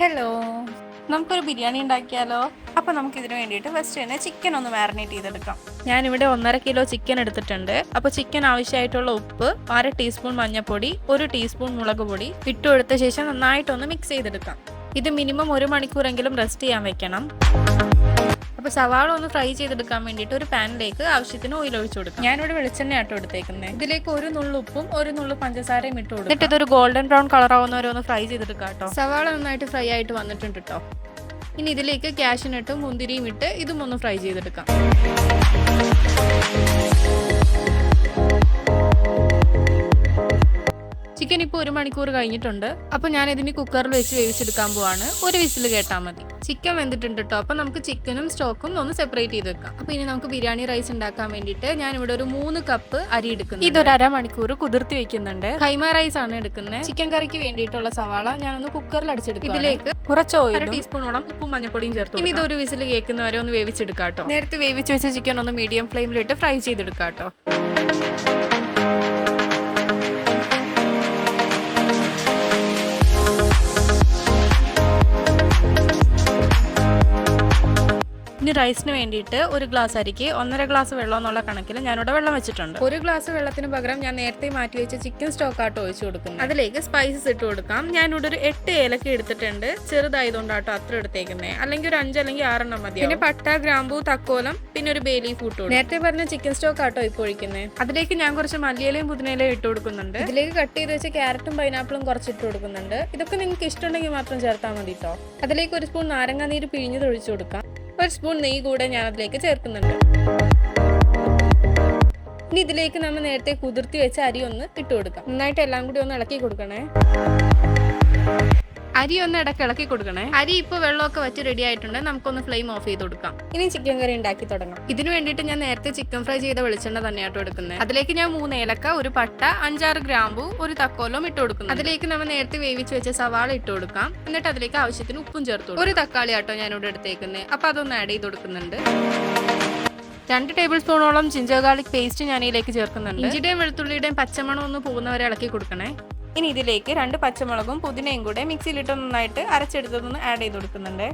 Hello നമുക്കൊരു ബിരിയാണി ഉണ്ടാക്കിയാലോ? അപ്പോൾ നമുക്ക് ഇതിന് വേണ്ടിയിട്ട് ഫസ്റ്റ് തന്നെ ചിക്കൻ ഒന്ന് മാറിനേറ്റ് ചെയ്തെടുക്കാം. ഞാൻ ഇവിടെ ഒന്നര കിലോ ചിക്കൻ എടുത്തിട്ടുണ്ട്. അപ്പോൾ ചിക്കൻ ആവശ്യമായിട്ടുള്ള ഉപ്പ് അര ടീസ്പൂൺ മഞ്ഞൾപ്പൊടി ഒരു ടീസ്പൂൺ മുളക് പൊടി ഇട്ടുകൊടുത്ത ശേഷം നന്നായിട്ടൊന്ന് മിക്സ് ചെയ്തെടുക്കാം. ഇത് മിനിമം ഒരു മണിക്കൂറെങ്കിലും റെസ്റ്റ് ചെയ്യാൻ വെക്കണം. അപ്പോൾ സവാള ഒന്ന് ഫ്രൈ ചെയ്തെടുക്കാൻ വേണ്ടിയിട്ട് ഒരു പാനിലേക്ക് ആവശ്യത്തിന് ഓയിൽ ഒഴിച്ചു കൊടുക്കാം. ഞാനിവിടെ വെളിച്ചെണ്ണ ആട്ടോ എടുത്തേക്കുന്നത് ഇതിലേക്ക് ഒരു നുള്ളു ഉപ്പും ഒരു നുള്ളു പഞ്ചസാരയും ഇട്ട് കൊടുക്കും. എന്നിട്ട് ഇതൊരു ഗോൾഡൻ ബ്രൗൺ കളർ ആവുന്നവരെ ഒന്ന് ഫ്രൈ ചെയ്തെടുക്കാം കേട്ടോ സവാള നന്നായിട്ട് ഫ്രൈ ആയിട്ട് വന്നിട്ടുണ്ട് കേട്ടോ ഇനി ഇതിലേക്ക് ക്യാഷിനിട്ടും മുന്തിരിയും ഇട്ട് ഇതും ഒന്ന് ഫ്രൈ ചെയ്തെടുക്കാം. ചിക്കൻ ഇപ്പോൾ ഒരു മണിക്കൂർ കഴിഞ്ഞിട്ടുണ്ട്. അപ്പോൾ ഞാൻ ഇതിന് കുക്കറിൽ വെച്ച് വേവിച്ചെടുക്കാൻ പോവാണ്. ഒരു വിസിൽ കേട്ടാൽ മതി. ചിക്കൻ വെന്തിട്ടുണ്ട് കേട്ടോ അപ്പോൾ നമുക്ക് ചിക്കനും സ്റ്റോക്കും ഒന്ന് സെപ്പറേറ്റ് ചെയ്ത് വെക്കാം. അപ്പോൾ ഇനി നമുക്ക് ബിരിയാണി റൈസ് ഉണ്ടാക്കാൻ വേണ്ടിയിട്ട് ഞാൻ ഇവിടെ ഒരു മൂന്ന് കപ്പ് അരി എടുക്കുന്നു ഇതൊരു അരമണിക്കൂർ കുതിർത്തി വെക്കുന്നുണ്ട്. കൈമ റൈസ് ആണ് എടുക്കുന്നത്. ചിക്കൻ കറിക്ക് വേണ്ടിയിട്ടുള്ള സവാള ഞാൻ ഒന്ന് കുക്കറിൽ അടിച്ചെടുക്കും ഇതിലേക്ക് കുറച്ച് ഓയിൽ ടീസ്പൂണോളം ഉപ്പും മഞ്ഞപ്പൊടിയും ചേർത്ത് ഇനി ഇതൊരു വിസിൽ കേൾക്കുന്നവരെ ഒന്ന് വേവിച്ചെടുക്കാം കേട്ടോ നേരത്തെ വേവിച്ച് വെച്ച ചിക്കൻ ഒന്ന് മീഡിയം ഫ്ലെയിമിലിട്ട് ഫ്രൈ ചെയ്തെടുക്കാം കേട്ടോ ഇനി റൈസിന് വേണ്ടിയിട്ട് ഒരു ഗ്ലാസ് അരിക്ക് ഒന്നര ഗ്ലാസ് വെള്ളം എന്നുള്ള കണക്കിൽ ഞാനിവിടെ വെള്ളം വെച്ചിട്ടുണ്ട്. ഒരു ഗ്ലാസ് വെള്ളത്തിന് പകരം ഞാൻ നേരത്തെ മാറ്റി വെച്ച ചിക്കൻ സ്റ്റോക്ക് ആട്ടോ ഒഴിച്ചു കൊടുക്കുന്നു അതിലേക്ക് സ്പൈസസ് ഇട്ട് കൊടുക്കാം. ഞാനിവിടെ ഒരു എട്ട് ഏലക്ക എടുത്തിട്ടുണ്ട്. ചെറുതായതുകൊണ്ടാട്ടോ അത്ര എടുത്തേക്കുന്നത് അല്ലെങ്കിൽ ഒരു അഞ്ച് അല്ലെങ്കിൽ ആറെണ്ണം മതി പിന്നെ പട്ട ഗ്രാമ്പു തക്കോലം പിന്നെ ഒരു ബേലി ഫൂട്ട് നേരത്തെ പറഞ്ഞ ചിക്കൻ സ്റ്റോക്ക് ആട്ടോ ഇപ്പോൾ ഒഴിക്കുന്നത് അതിലേക്ക് ഞാൻ കുറച്ച് മല്ലിയിലയും പുതിനയിലയും ഇട്ട് കൊടുക്കുന്നുണ്ട്. ഇതിലേക്ക് കട്ട് ചെയ്ത് വെച്ച ക്യാരറ്റും പൈനാപ്പിളും കുറച്ച് ഇട്ട് കൊടുക്കുന്നുണ്ട്. ഇതൊക്കെ നിങ്ങൾക്ക് ഇഷ്ടമുണ്ടെങ്കിൽ മാത്രം ചേർത്താൽ മതി കേട്ടോ അതിലേക്ക് ഒരു സ്പൂൺ നാരങ്ങാനീര് പിഴിഞ്ഞത് ഒഴിച്ചു കൊടുക്കാം. ഒരു സ്പൂൺ നെയ്യ് കൂടെ ഞാൻ അതിലേക്ക് ചേർക്കുന്നുണ്ട്. ഇനി ഇതിലേക്ക് നമ്മൾ നേരത്തെ കുതിർത്തി വെച്ച അരി ഒന്ന് ഇട്ട് കൊടുക്കാം നന്നായിട്ട് എല്ലാം കൂടി ഒന്ന് ഇളക്കി കൊടുക്കണേ. അരി ഒന്ന് ഇടയ്ക്ക് ഇളക്കി കൊടുക്കണേ. അരി ഇപ്പോൾ വെള്ളമൊക്കെ വെച്ച് റെഡി ആയിട്ടുണ്ട്. നമുക്കൊന്ന് ഫ്ലെയിം ഓഫ് ചെയ്ത് കൊടുക്കാം. ഇനി ചിക്കൻ കറി ഉണ്ടാക്കി തുടങ്ങാം. ഇതിന് വേണ്ടിയിട്ട് ഞാൻ നേരത്തെ ചിക്കൻ ഫ്രൈ ചെയ്ത വെളിച്ചെണ്ണ തന്നെയാട്ടോ എടുക്കുന്നത് അതിലേക്ക് ഞാൻ മൂന്ന് ഏലക്ക ഒരു പട്ട അഞ്ചാറ് ഗ്രാമ്പു ഒരു തക്കോലം ഇട്ട് കൊടുക്കുന്നു അതിലേക്ക് നമ്മൾ നേരത്തെ വേവിച്ച് വെച്ച സവാള ഇട്ട് കൊടുക്കാം. എന്നിട്ട് അതിലേക്ക് ആവശ്യത്തിന് ഉപ്പും ചേർത്ത് ഒരു തക്കാളി ആട്ടോ ഞാനിവിടെ എടുത്തേക്കുന്നത് അപ്പോൾ അതൊന്ന് ആഡ് ചെയ്ത് കൊടുക്കുന്നുണ്ട്. രണ്ട് ടേബിൾ സ്പൂണോളം ജിഞ്ചർ ഗാർലിക് പേസ്റ്റ് ഞാൻ ഇതിലേക്ക് ചേർക്കുന്നുണ്ട്. ഇഞ്ചിയുടെയും വെളുത്തുള്ളിയുടെയും പച്ചമണം ഒന്ന് പോകുന്നവരെ ഇളക്കി കൊടുക്കണേ. ഇനി ഇതിലേക്ക് രണ്ട് പച്ചമുളകും പുതിനയും കൂടെ മിക്സിയിലിട്ട് നന്നായിട്ട് അരച്ചെടുത്തതൊന്ന് ആഡ് ചെയ്ത് കൊടുക്കുന്നുണ്ട്.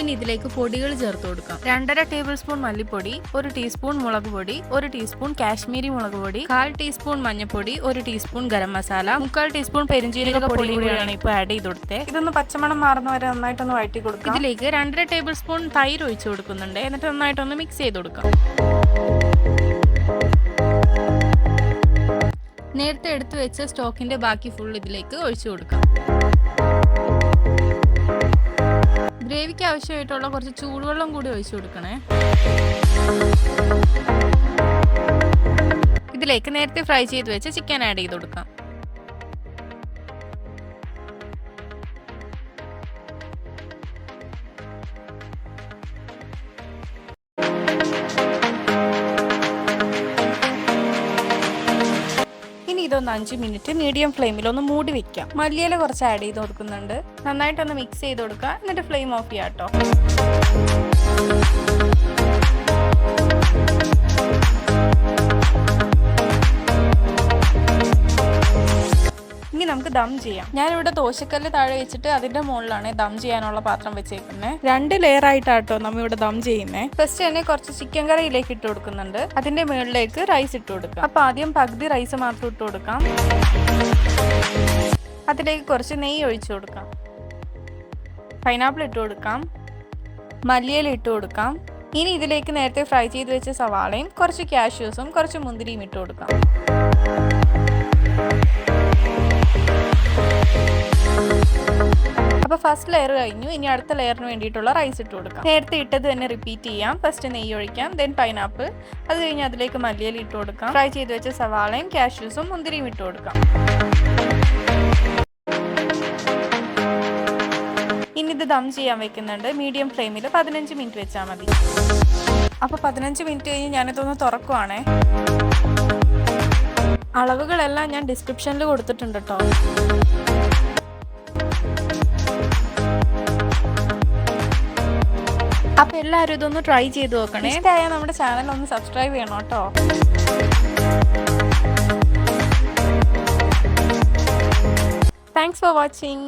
ഇനി ഇതിലേക്ക് പൊടികൾ ചേർത്ത് കൊടുക്കാം. രണ്ടര ടേബിൾ സ്പൂൺ മല്ലിപ്പൊടി ഒരു ടീസ്പൂൺ മുളക് പൊടി ഒരു ടീസ്പൂൺ കാശ്മീരി മുളക് പൊടി കാൽ ടീസ്പൂൺ മഞ്ഞൾപ്പൊടി ഒരു ടീസ്പൂൺ ഗരം മസാല മുക്കാൽ ടീസ്പൂൺ പെരിഞ്ചീരക പൊടി കൂടിയാണ് ഇപ്പോൾ ആഡ് ചെയ്ത് കൊടുത്തത് ഇതൊന്ന് പച്ചമണം മാറുന്ന വരെ നന്നായിട്ടൊന്ന് വഴറ്റി കൊടുക്കാം ഇതിലേക്ക് രണ്ടര ടേബിൾ സ്പൂൺ തൈര് ഒഴിച്ചു കൊടുക്കുന്നുണ്ട്. എന്നിട്ട് നന്നായിട്ടൊന്ന് മിക്സ് ചെയ്ത് കൊടുക്കാം. നേരത്തെ എടുത്തു വെച്ച സ്റ്റോക്കിന്റെ ബാക്കി ഫുൾ ഇതിലേക്ക് ഒഴിച്ചു കൊടുക്കാം. ഗ്രേവിക്ക് ആവശ്യമായിട്ടുള്ള കുറച്ച് ചൂടുവെള്ളം കൂടി ഒഴിച്ചു കൊടുക്കണേ. ഇതിലേക്ക് നേരത്തെ ഫ്രൈ ചെയ്ത് വെച്ച ചിക്കൻ ആഡ് ചെയ്ത് കൊടുക്കാം. ഇതൊന്ന് അഞ്ച് മിനിറ്റ് മീഡിയം ഫ്ലെയിമിൽ ഒന്ന് മൂടി വെക്കാം മല്ലിയില കുറച്ച് ആഡ് ചെയ്ത് കൊടുക്കുന്നുണ്ട്. നന്നായിട്ടൊന്ന് മിക്സ് ചെയ്ത് കൊടുക്കുക. എന്നിട്ട് ഫ്ലെയിം ഓഫ് ചെയ്യാം കേട്ടോ നമുക്ക് ദം ചെയ്യാം. ഞാനിവിടെ ദോശക്കല്ല് താഴെ വെച്ചിട്ട് അതിന്റെ മുകളിലാണ് ദം ചെയ്യാനുള്ള പാത്രം വെച്ചേക്കുന്നത് രണ്ട് ലെയർ ആയിട്ടാട്ടോ നമ്മൾ ഇവിടെ ദം ചെയ്യുന്നത് ഫസ്റ്റ് തന്നെ കുറച്ച് ചിക്കൻ കറിയിലേക്ക് ഇട്ട് കൊടുക്കുന്നുണ്ട്. അതിന്റെ മുകളിലേക്ക് റൈസ് ഇട്ട് കൊടുക്കാം. അപ്പൊ ആദ്യം പകുതി റൈസ് മാത്രം ഇട്ട് കൊടുക്കാം. അതിലേക്ക് കുറച്ച് നെയ്യ് ഒഴിച്ചു കൊടുക്കാം. പൈനാപ്പിൾ ഇട്ട് കൊടുക്കാം. മല്ലിയില ഇട്ട് കൊടുക്കാം. ഇനി ഇതിലേക്ക് നേരത്തെ ഫ്രൈ ചെയ്ത് വെച്ച സവാളയും കുറച്ച് കാഷ്യൂസും കുറച്ച് മുന്തിരിയും ഇട്ട് കൊടുക്കാം. അപ്പോൾ ഫസ്റ്റ് ലെയർ കഴിഞ്ഞു. ഇനി അടുത്ത ലെയറിന് വേണ്ടിയിട്ടുള്ള റൈസ് ഇട്ട് കൊടുക്കാം. നേരത്തെ ഇട്ടത് തന്നെ റിപ്പീറ്റ് ചെയ്യാം. ഫസ്റ്റ് നെയ്യ് ഒഴിക്കാം ദെൻ പൈനാപ്പിൾ അത് കഴിഞ്ഞ് അതിലേക്ക് മല്ലിയില ഇട്ട് കൊടുക്കാം. ഫ്രൈ ചെയ്ത് വെച്ച സവാളയും കാഷ്യൂസും മുന്തിരിയും ഇട്ട് കൊടുക്കാം. ഇനി ഇത് ദം ചെയ്യാൻ വെക്കുന്നുണ്ട്. മീഡിയം ഫ്ലെയിമിൽ പതിനഞ്ച് മിനിറ്റ് വെച്ചാൽ മതി. അപ്പോൾ പതിനഞ്ച് മിനിറ്റ് കഴിഞ്ഞ് ഞാനിതൊന്ന് തുറക്കുവാണേ. അളവുകളെല്ലാം ഞാൻ ഡിസ്ക്രിപ്ഷനിൽ കൊടുത്തിട്ടുണ്ട് കേട്ടോ എല്ലാവരും ഇതൊന്ന് ട്രൈ ചെയ്ത് നോക്കണേ. ഇഷ്ടമായ നമ്മുടെ ചാനൽ ഒന്ന് സബ്സ്ക്രൈബ് ചെയ്യണം കേട്ടോ. Thanks for watching